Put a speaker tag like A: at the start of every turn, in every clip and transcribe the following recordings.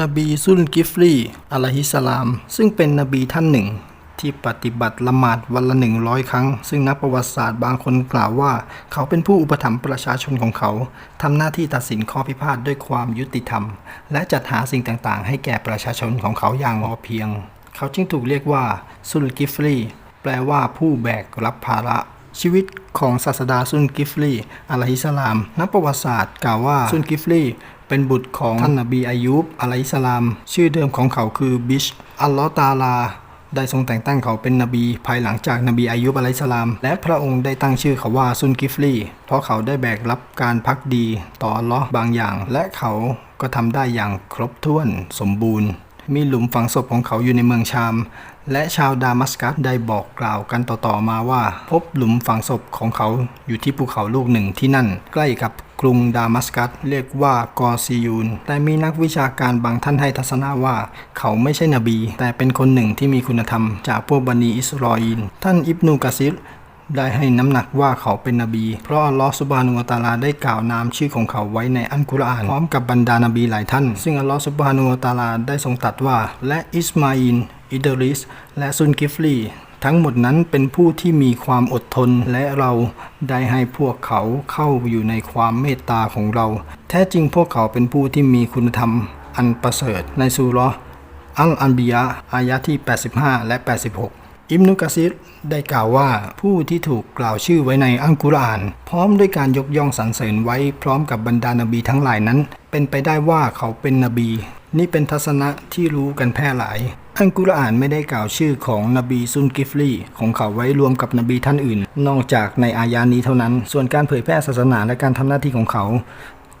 A: นบีซุลกิฟลีอะลัยฮิสลาม ซึ่งเป็นนบีท่านหนึ่ง ที่ปฏิบัติละหมาดวันละหนึ่งร้อยครั้ง ซึ่งนักประวัติศาสตร์บางคนกล่าวว่า เขาเป็นผู้อุปถัมภ์ประชาชนของเขา ทำหน้าที่ตัดสินข้อพิพาทด้วยความยุติธรรม และจัดหาสิ่งต่างๆ ให้แก่ประชาชนของเขาอย่างพอเพียง เขาจึงถูกเรียกว่าซุลกิฟลีแปลว่าผู้แบกรับภาระชีวิตของศาสดาซุนกิฟลีอะลัยฮิสสลาม นักประวัติศาสตร์กล่าวว่าซุนกิฟลี เป็นบุตรของท่านนบีอายุบอะลัยฮิสสลาม ชื่อเดิมของเขาคือบิช อัลลอฮ์ตาลา ได้ทรงแต่งตั้งเขาเป็นนบี ภายหลังจากนบีอายุบอะลัยฮิสสลาม และพระองค์ได้ตั้งชื่อเขาว่าซุนกิฟลี เพราะเขาได้แบกรับการพักดีต่ออัลลอฮ์บางอย่าง และเขาก็ทำได้อย่างครบถ้วนสมบูรณ์มีหลุมฝังศพของเขาอยู่ในเมืองชาม และชาวดามัสกัสได้บอกกล่าวกันต่อๆมาว่า พบหลุมฝังศพของเขาอยู่ที่ภูเขาลูกหนึ่งที่นั่น ใกล้กับ กรุงดามัสกัสเรียกว่ากอซิยูน แต่มีนักวิชาการบางท่านให้ทัศนะว่า เขาไม่ใช่นบี แต่เป็นคนหนึ่งที่มีคุณธรรม จากพวกบันีอิสรออีนท่านอิบนูกะซิรได้ให้น้ำหนักว่าเขาเป็นนบี เพราะอัลลอฮฺสุบานุวะตาลาได้กล่าวนามชื่อของเขาไว้ในอัลกุรอาน พร้อมกับบรรดานบีหลายท่าน ซึ่งอัลลอฮฺสุบานุวะตาลาได้ทรงตรัสว่า และอิสมาอินอิดริส และซุนกิฟลี ทั้งหมดนั้นเป็นผู้ที่มีความอดทนและเราได้ให้พวกเขาเข้าอยู่ในความเมตตาของเรา แท้จริงพวกเขาเป็นผู้ที่มีคุณธรรมอันประเสริฐในซูเราะอัลอันบียะอายะที่ 85 และ 86 อิมนุกะซิรได้กล่าวว่าผู้ที่ถูกกล่าวชื่อไว้ในอัลกุรอาน พร้อมด้วยการยกย่องสรรเสริญไว้พร้อมกับบรรดานบีทั้งหลายนั้น เป็นไปได้ว่าเขาเป็นนบี นี่เป็นทัศนะที่รู้กันแพร่หลาย อัลกุรอานไม่ได้กล่าวชื่อของนบีซุนกิฟลีของเขาไว้รวมกับนบีท่านอื่น นอกจากในอายานี้เท่านั้น ส่วนการเผยแพร่ศาสนาและการทำหน้าที่ของเขา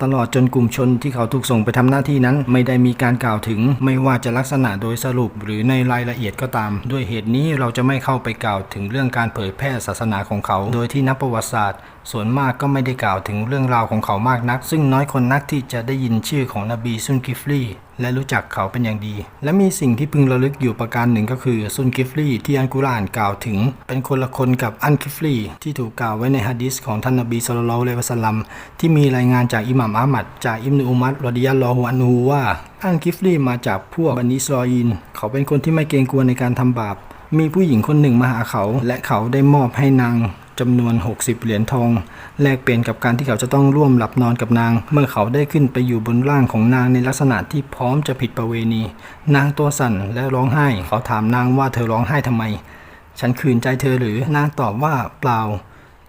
A: ตลอดจนกลุ่มชนที่เขาถูกส่งไปทำหน้าที่นั้น ไม่ได้มีการกล่าวถึง ไม่ว่าจะลักษณะโดยสรุปหรือในรายละเอียดก็ตาม ด้วยเหตุนี้เราจะไม่เข้าไปกล่าวถึงเรื่องการเผยแพร่ศาสนาของเขา โดยที่นักประวัติศาสตร์ ส่วนมากก็ไม่ได้กล่าวถึงเรื่องราวของเขามากนัก ซึ่งน้อยคนนักที่จะได้ยินชื่อของนบีซุนกิฟลีและรู้จักเขาเป็นอย่างดี และมีสิ่งที่พึงระลึกอยู่ประการหนึ่งก็คือซุนกิฟลีที่อันกุรานกล่าวถึง เป็นคนละคนกับอันกิฟลีที่ถูกกล่าวไว้ในฮะดิษของท่านนบีสุลต่านละวะสัลลัมที่มีรายงานจากอิหม่ามอามัดจากอิบนุอุมัรรอดิยัลลอฮุอันฮูว่าอันกิฟลีมาจากพวกบันิสรออีนเขาเป็นคนที่ไม่เกรงกลัวในการทำบาปมีผู้หญิงคนหนึ่งมาหาเขา และเขาได้มอบให้นาง จำนวน 60 เหรียญทอง แลกเปลี่ยนกับการที่เขาจะต้องร่วมหลับนอนกับนาง เมื่อเขาได้ขึ้นไปอยู่บนร่างของนางในลักษณะที่พร้อมจะผิดประเวณี นางตัวสั่นและร้องไห้ เขาถามนางว่าเธอร้องไห้ทำไม ฉันคืนใจเธอหรือนางตอบว่าเปล่า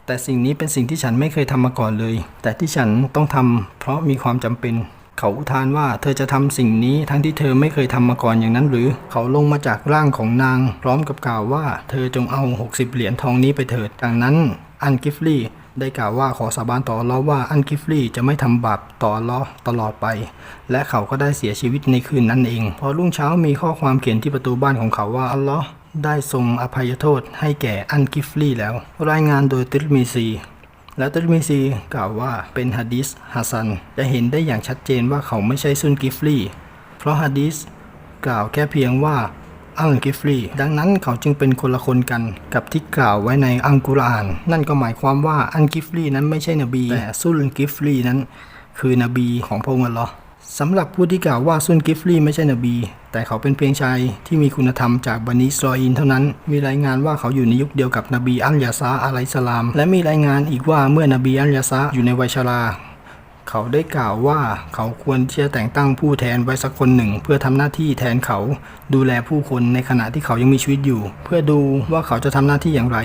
A: แต่สิ่งนี้เป็นสิ่งที่ฉันไม่เคยทำมาก่อนเลย แต่ที่ฉันต้องทำเพราะมีความจำเป็น เขาอุทานว่าเธอจะทำสิ่งนี้ทั้งที่เธอไม่เคยทำมาก่อนอย่างนั้นหรือ เขาลงมาจากร่างของนาง พร้อมกับกล่าวว่า เธอจงเอา 60 เหรียญทองนี้ไปเถิดดังนั้น อันกิฟลี่ได้กล่าวว่าขอสาบานต่ออัลเลอฮ์ว่าอันกิฟลี่จะไม่ทำบาปต่ออัลเลอฮ์ตลอดไป และเขาก็ได้เสียชีวิตในคืนนั้นเอง พอรุ่งเช้ามีข้อความเขียนที่ประตูบ้านของเขาว่าอัลลอฮ์ได้ทรงอภัยโทษให้แก่อันกิฟลี่แล้ว รายงานโดยติรมิซี และติรมิซีกล่าวว่าเป็นฮะดิสฮัสซัน จะเห็นได้อย่างชัดเจนว่าเขาไม่ใช่ซุนกิฟลีเพราะฮะดิสกล่าวแค่เพียงว่าอังกิฟลีดังนั้นเขาจึงเป็นคนละคนกัน กับที่กล่าวไว้ในอังกุราน นั่นก็หมายความว่าอังกิฟลีนั้นไม่ใช่นบีแต่ซุลกิฟลีนั้น คือนบีของพระองค์อัลลอฮ์ สำหรับผู้ที่กล่าวว่าซุนกิฟลีไม่ใช่นบี แต่เขาเป็นเพียงชายที่มีคุณธรรมจากบันิสรออีนเท่านั้น มีรายงานว่าเขาอยู่ในยุคเดียวกับนบีอัลยาซาอะลัยสลาม และมีรายงานอีกว่าเมื่อนบีอัลยาซาอยู่ในวัยชราเขาได้กล่าวว่าเขาควรที่จะแต่งตั้งผู้แทนไว้สักคนหนึ่ง เพื่อทำหน้าที่แทนเขา ดูแลผู้คนในขณะที่เขายังมีชีวิตอยู่ เพื่อดูว่าเขาจะทำหน้าที่อย่างไร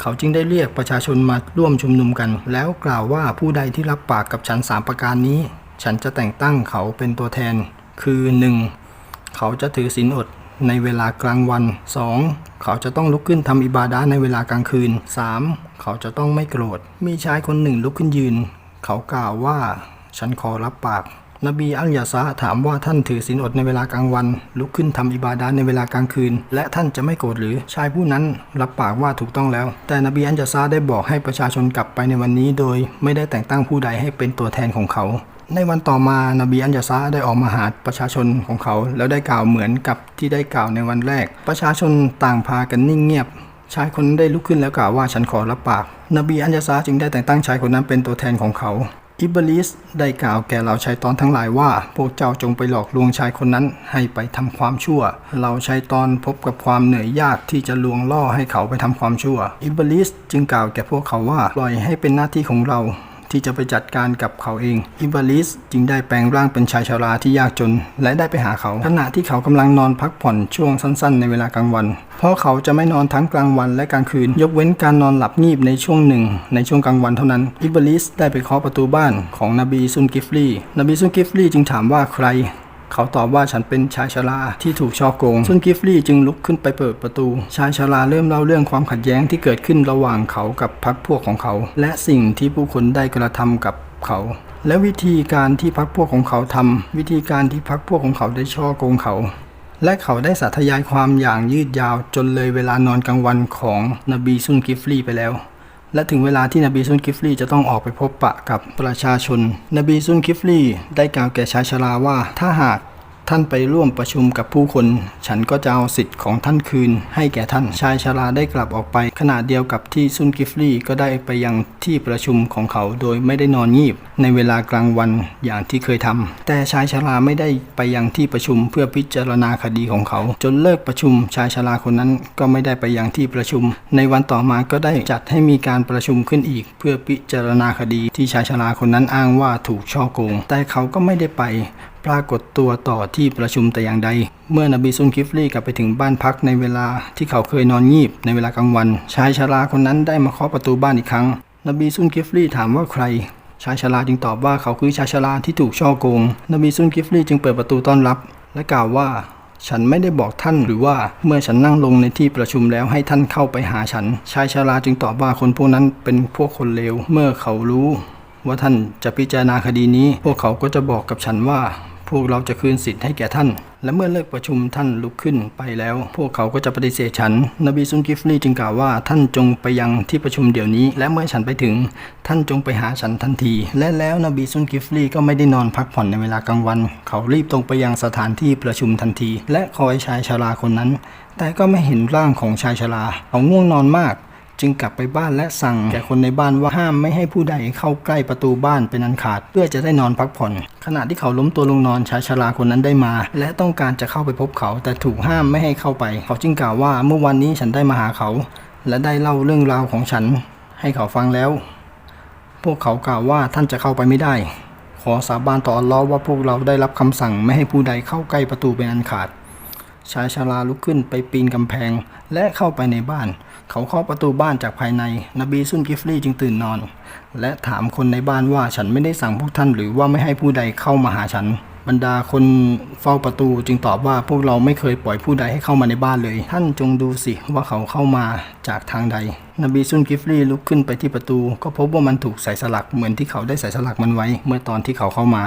A: เขาจึงได้เรียกประชาชนมาร่วมชุมนุมกัน แล้วกล่าวว่าผู้ใดที่รับปากกับฉันสามประการนี้ ฉันจะแต่งตั้งเขาเป็นตัวแทน คือ 1. เขาจะถือศีลอดในเวลากลางวัน 2. เขาจะต้องลุกขึ้นทำอิบาดะในเวลากลางคืน 3. เขาจะต้องไม่โกรธ มีชายคนหนึ่งลุกขึ้นยืน เขากล่าวว่า ฉันขอรับปาก นบีอัลยาซาถามว่าท่านถือศีลอดในเวลากลางวัน ลุกขึ้นทำอิบาดะห์ในเวลากลางคืน และท่านจะไม่โกรธหรือชายผู้นั้นรับปากว่าถูกต้องแล้ว แต่นบีอัลยาซาได้บอกให้ประชาชนกลับไปในวันนี้โดย ไม่ได้แต่งตั้งผู้ใดให้เป็นตัวแทนของเขาในวันต่อมานบีอันยาซาได้ออกมาหาประชาชนของเขา แล้วได้กล่าวเหมือนกับที่ได้กล่าวในวันแรก ประชาชนต่างพากันนิ่งเงียบ ชายคนนั้นได้ลุกขึ้นแล้วกล่าวว่าฉันขอรับปาก นบีอันยาซาจึงได้แต่งตั้งชายคนนั้นเป็นตัวแทนของเขา อิบลิสได้กล่าวแก่เหล่าชายตอนทั้งหลายว่า พวกเจ้าจงไปหลอกลวงชายคนนั้นให้ไปทำความชั่วเหล่าชายตอนพบกับความเหนื่อยยากที่จะลวงล่อให้เขาไปทำความชั่ว อิบลิสจึงกล่าวแก่พวกเขาว่าปล่อยให้เป็นหน้าที่ของเรา ที่จะไปจัดการกับเขาเอง อิบลิสจึงได้แปลงร่างเป็นชายชาราที่ยากจน และได้ไปหาเขา ขณะที่เขากำลังนอนพักผ่อนช่วงสั้นๆ ในเวลากลางวัน เพราะเขาจะไม่นอนทั้งกลางวันและกลางคืน ยกเว้นการนอนหลับงีบในช่วงหนึ่ง ในช่วงกลางวันเท่านั้น อิบลิสได้ไปเคาะประตูบ้านของนบีซุนกิฟลีนบีซุนกิฟลีจึงถามว่าใคร เขาตอบว่าฉันเป็นชายชราที่ถูกช่อโกงซุนกิฟลี่จึงลุกขึ้นไปเปิดประตู ชายชราเริ่มเล่าเรื่องความขัดแย้งที่เกิดขึ้นระหว่างเขากับพรรคพวกของเขา และสิ่งที่ผู้คนได้กระทำกับเขา และวิธีการที่พรรคพวกของเขาทำวิธีการที่พรรคพวกของเขาได้ช่อโกงเขาและเขาได้สาธยายความอย่างยืดยาวจนเลยเวลานอนกลางวันของนบีซุนกิฟลีไปแล้ว และถึงเวลาที่นบีซุนกิฟลีจะต้องออกไปพบปะกับประชาชน นบีซุนกิฟลีได้กล่าวแก่ชายชราว่า ถ้าหาก ท่านไปร่วมประชุมกับผู้คน ฉันก็จะเอาสิทธิ์ของท่านคืน ให้แก่ท่านชายชราได้กลับออกไป ขณะเดียวกับที่ซุนกิฟลี่ก็ได้ไปยังที่ประชุมของเขาโดยไม่ได้นอนงีบ ในเวลากลางวันอย่างที่เคยทำแต่ชายชราไม่ได้ไปยังที่ประชุมเพื่อพิจารณาคดีของเขา จนเลิกประชุมชายชราคนนั้นก็ไม่ได้ไปยังที่ประชุม ในวันต่อมาก็ได้จัดให้มีการประชุมขึ้นอีก เพื่อพิจารณาคดีที่ชายชราคนนั้นอ้างว่าถูกช่อโกง แต่เขาก็ไม่ได้ไป ปรากฏตัวต่อที่ประชุมแต่อย่างใด เมื่อนบีซุนกิฟลีกลับไปถึงบ้านพักในเวลาที่เขาเคยนอนงีบในเวลากลางวัน ชายชราคนนั้นได้มาเคาะประตูบ้านอีกครั้ง นบีซุนกิฟลีถามว่าใคร ชายชราจึงตอบว่าเขาคือชายชราที่ถูกช่อโกง นบีซุนกิฟลีจึงเปิดประตูต้อนรับ และกล่าวว่า ฉันไม่ได้บอกท่านหรือว่าเมื่อฉันนั่งลงในที่ประชุมแล้วให้ท่านเข้าไปหาฉัน ชายชราจึงตอบว่าคนพวกนั้นเป็นพวกคนเลวเมื่อเขารู้ว่าท่านจะพิจารณาคดีนี้ พวกเขาก็จะบอกกับฉันว่า พวกเราจะคืนสิทธิ์ให้แก่ท่าน และเมื่อเลิกประชุมท่านลุกขึ้นไปแล้ว พวกเขาก็จะปฏิเสธฉัน นบีซุนกิฟลีจึงกล่าวว่าท่านจงไปยังที่ประชุมเดี๋ยวนี้ และเมื่อฉันไปถึง ท่านจงไปหาฉันทันที และแล้วนบีซุนกิฟลีก็ไม่ได้นอนพักผ่อนในเวลากลางวัน เขารีบตรงไปยังสถานที่ประชุมทันที และคอยชายชราคนนั้น แต่ก็ไม่เห็นร่างของชายชราเขาง่วงนอนมาก จึงกลับไปบ้านและสั่งแก่คนในบ้านว่าห้ามไม่ให้ผู้ใดเข้าใกล้ประตูบ้านเป็นอันขาด เพื่อจะได้นอนพักผ่อน ขณะที่เขาล้มตัวลงนอนชายชราคนนั้นได้มา และต้องการจะเข้าไปพบเขา แต่ถูกห้ามไม่ให้เข้าไป เขาจึงกล่าวว่าเมื่อวันนี้ฉันได้มาหาเขา และได้เล่าเรื่องราวของฉัน ให้เขาฟังแล้ว พวกเขากล่าวว่าท่านจะเข้าไปไม่ได้ขอสาบานต่ออัลลอฮ์ว่าพวกเราได้รับคำสั่งไม่ให้ผู้ใดเข้าใกล้ประตูเป็นอันขาด ชายชราลุกขึ้นไปปีนกำแพงและเข้าไปในบ้าน เขาเคาะประตูบ้านจากภายใน นบีซุนกิฟลีจึงตื่นนอน และถามคนในบ้านว่าฉันไม่ได้สั่งพวกท่าน หรือว่าไม่ให้ผู้ใดเข้ามาหาฉัน บรรดาคนเฝ้าประตูจึงตอบว่าพวกเราไม่เคยปล่อยผู้ใดให้เข้ามาในบ้านเลย ท่านจงดูสิว่าเขาเข้ามาจากทางใด นบีซุนกิฟลีลุกขึ้นไปที่ประตู ก็พบว่ามันถูกใส่สลักเหมือนที่เขาได้ใส่สลักมันไว้ เมื่อตอนที่เขาเข้ามา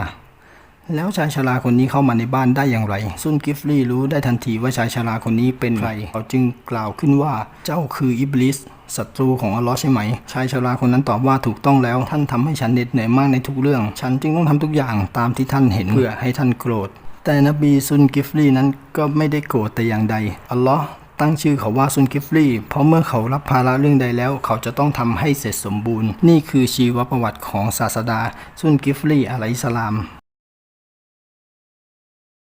A: แล้วชายชราคนนี้เข้ามาในบ้านได้อย่างไร ซุนกิฟลีรู้ได้ทันทีว่าชายชราคนนี้เป็นใคร เขาจึงกล่าวขึ้นว่าเจ้าคืออิบลิสศัตรูของอัลลอฮ์ใช่ไหม ชายชราคนนั้นตอบว่าถูกต้องแล้ว ท่านทำให้ฉันเหน็ดเหนื่อยมากในทุกเรื่อง ฉันจึงต้องทำทุกอย่างตามที่ท่านเห็นเพื่อให้ท่านโกรธ แต่นบีซุนกิฟลีนั้นก็ไม่ได้โกรธแต่อย่างใด อัลลอฮ์ตั้งชื่อเขาว่าซุนกิฟลีเพราะเมื่อเขารับภาระเรื่องใดแล้ว เขาจะต้องทำให้เสร็จสมบูรณ์ นี่คือชีวประวัติของศาสดาซุนกิฟลีอะลัยสลาม